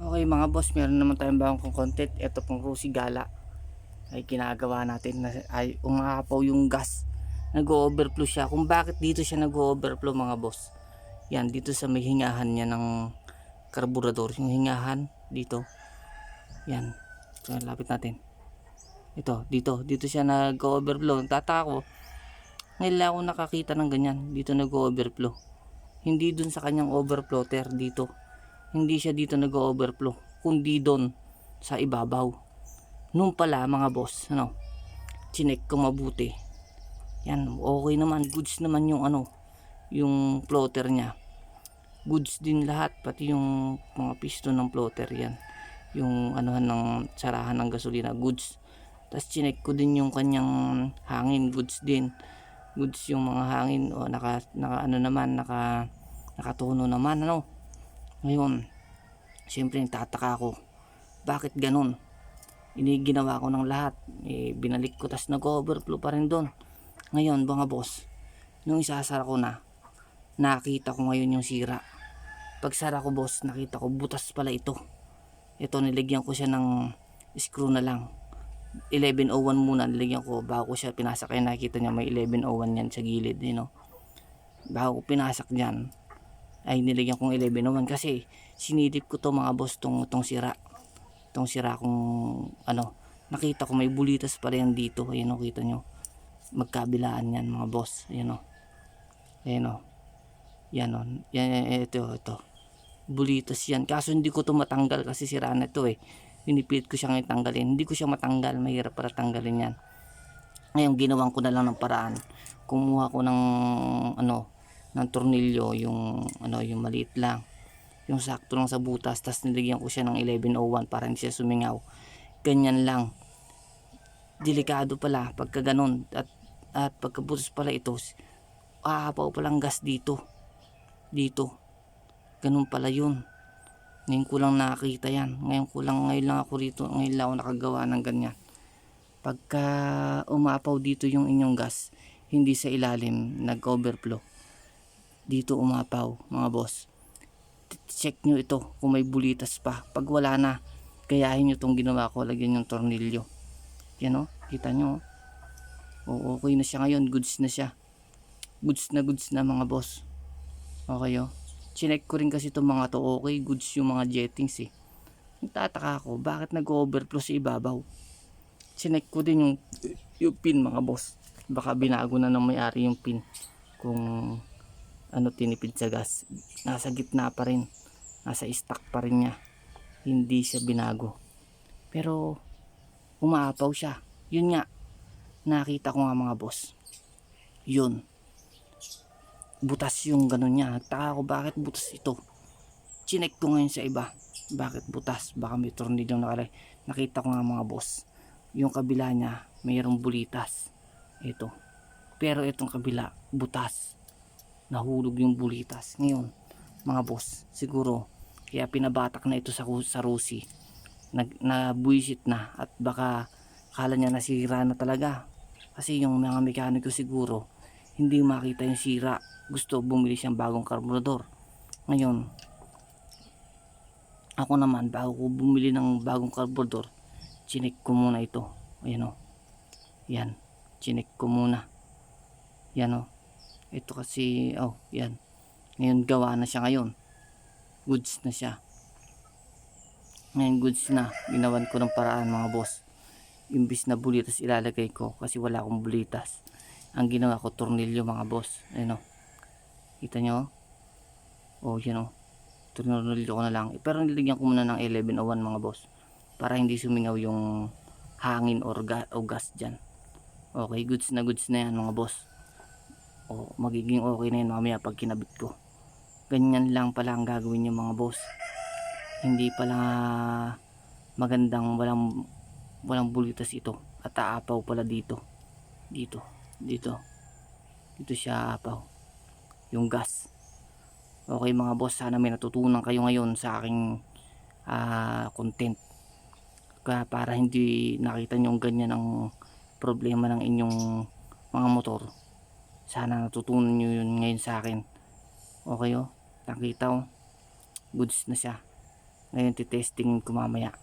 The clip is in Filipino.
Okay mga boss, meron naman tayong bagong content. Ito pong Rusi Gala ay ginagawa natin na ay umapaw yung gas. Nag-overflow siya. Kung bakit dito siya nag-overflow mga boss. Yan, dito sa may hingahan niya ng karburador. Yung hingahan dito. Yan. So, lapit natin. Ito, dito. Dito siya nag-overflow. Tataka ko. Ngayon ako nakakita ng ganyan. Dito nag-overflow. Hindi dun sa kanyang overfloater dito hindi siya dito nag-overflow kundi doon sa ibabaw. Noon pala mga boss ano chinek ko mabuti. Yan okay naman goods naman yung ano yung floater niya. Goods din lahat pati yung mga piston ng floater yan. Yung anuhan ng sarahan ng gasolina goods. Tapos chinek ko din yung kanyang hangin goods din. Goods yung mga hangin o naka, naka ano naman naka nakatuno naman ano ngayon, siyempre tataka ako. Bakit ganun? Ini ginawa ko ng lahat. Eh, binalik ko tas nag-overflow pa rin doon. Ngayon, mga boss, nung isasara ko na, nakita ko ngayon yung sira. Pag sara ko boss, nakita ko butas pala ito. Ito, niligyan ko siya ng screw na lang. 1101 muna niligyan ko bago ko siya pinasak kaya nakita niya may 1101 yan sa gilid you know? bago ko pinasak dyan ay nilagyan kong 1101 kasi sinidip ko to mga boss tong, tong sira. Tong sira kong ano nakita ko may bulitas pa rin dito. Ayun o kita nyo. Magkabilaan yan mga boss. Ayun o ayun o yan o yan, yan, ito ito. Bulitas yan. Kaso hindi ko to matanggal kasi sira na to eh. Pinipilit ko siya ngayon tanggalin hindi ko siya matanggal. Mahirap para tanggalin yan. Ngayon ginawan ko na lang ng paraan. Kumuha ko ng ano ng tornilyo yung ano yung maliit lang. Yung sakto lang sa butas tas nilagyan ko siya ng 1101 para hindi siya sumingaw. Ganyan lang. Delikado pala pagka ganun. At at pagkabutas pala ito aapaw palang gas dito. Dito. Ganun pala yun. Ngayon ko lang nakakita yan. Ngayon ko lang ngayon lang ako rito ngayon lang ako nakagawa ng ganyan. Pagka umapaw dito yung inyong gas hindi sa ilalim nag overflow dito umapaw mga boss. Check nyo ito kung may bulitas pa. Pag wala na gayahin nyo itong ginawa ko. Lagyan yung tornilyo. Yan o kita nyo o okay na siya ngayon. Goods na siya. Goods na goods na mga boss. Okay o chinek ko rin kasi itong mga to. Okay goods yung mga jettings eh. Nagtataka ako bakit nag-overflow sa ibabaw? Chinek ko din yung yung pin mga boss. Baka binago na ng may-ari yung pin. Kung ano tinipid sa gas. Nasa gitna pa rin. Nasa stock pa rin niya. Hindi siya binago. Pero umaapaw siya. Yun nga nakita ko nga mga boss. Yun. Butas yung ganun niya. Taka ko bakit butas ito? Chinek ko ngayon sa iba. Bakit butas? Baka may tornilyo nakalay nakita ko nga mga boss. Yung kabila niya mayroong bulitas. Ito. Pero itong kabila butas nahulog yung bulitas. Ngayon mga boss siguro kaya pinabatak na ito sa, sa Rusi. Nag, nabuisit na at baka kala niya nasira na talaga. Kasi yung mga mekaniko siguro hindi makita yung sira. Gusto bumili siyang bagong karburador. Ngayon ako naman bago ko bumili ng bagong karburador chinek ko muna ito. Ayan o yan chinek ko muna. Yan o ito kasi oh yan. Ngayon gawa na siya ngayon. Goods na siya. Ngayon goods na. Ginawan ko ng paraan mga boss. Imbis na bulitas ilalagay ko kasi wala akong bulitas. Ang ginawa ko tornilyo mga boss. Ayun o kita nyo? Oh yan o tornilyo ko na lang. Pero nilagyan ko muna ng 1101 mga boss para hindi sumingaw yung hangin or ga o gas dyan. Okay goods na goods na yan mga boss o magiging okay na yun mamaya pag kinabit ko. Ganyan lang pala ang gagawin yung mga boss. Hindi pala magandang walang walang bulitas ito. At aapaw pala dito. Dito. Dito. Dito siya aapaw. Yung gas. Okay mga boss. Sana may natutunan kayo ngayon sa aking ah, content. Kaya para hindi nakita nyo ganyan ang problema ng inyong mga motor sana natutunan nyo yun ngayon sa akin. Okay oh. Nakita oh. Goods na siya. Ngayon titesting ko mamaya.